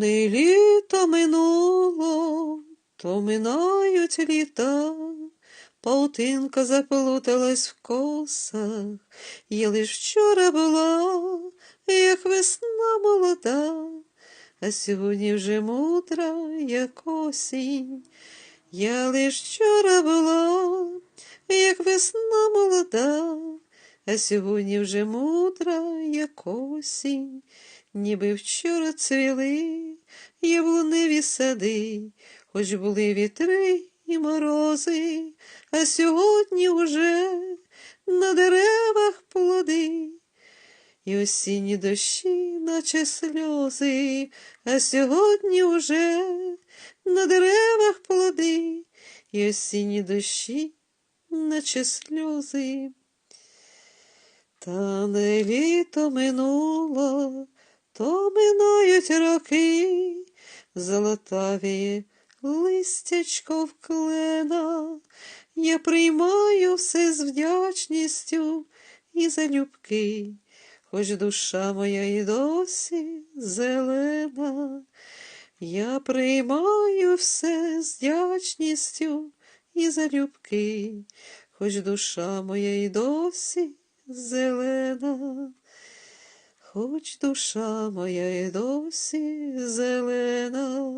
не літо минуло, то минають літа, паутинка заплуталась в косах, я лиш вчора була, як весна молода, а сьогодні вже мудра, як осінь. Я лиш вчора була, як весна молода, а сьогодні вже мудра, як осінь, ніби вчора цвіли яблуневі сади, хоч були вітри і морози, а сьогодні уже на деревах плоди. І осінні дощі, наче сльози, а сьогодні уже на деревах плоди, і осінні дощі, наче сльози. Та не літо минуло, то минають роки, золотавіє листячко вклена. Я приймаю все з вдячністю і залюбки, хоч душа моя і досі зелена. Я приймаю все з вдячністю і залюбки, хоч душа моя і досі зелена, хоч душа моя й досі зелена.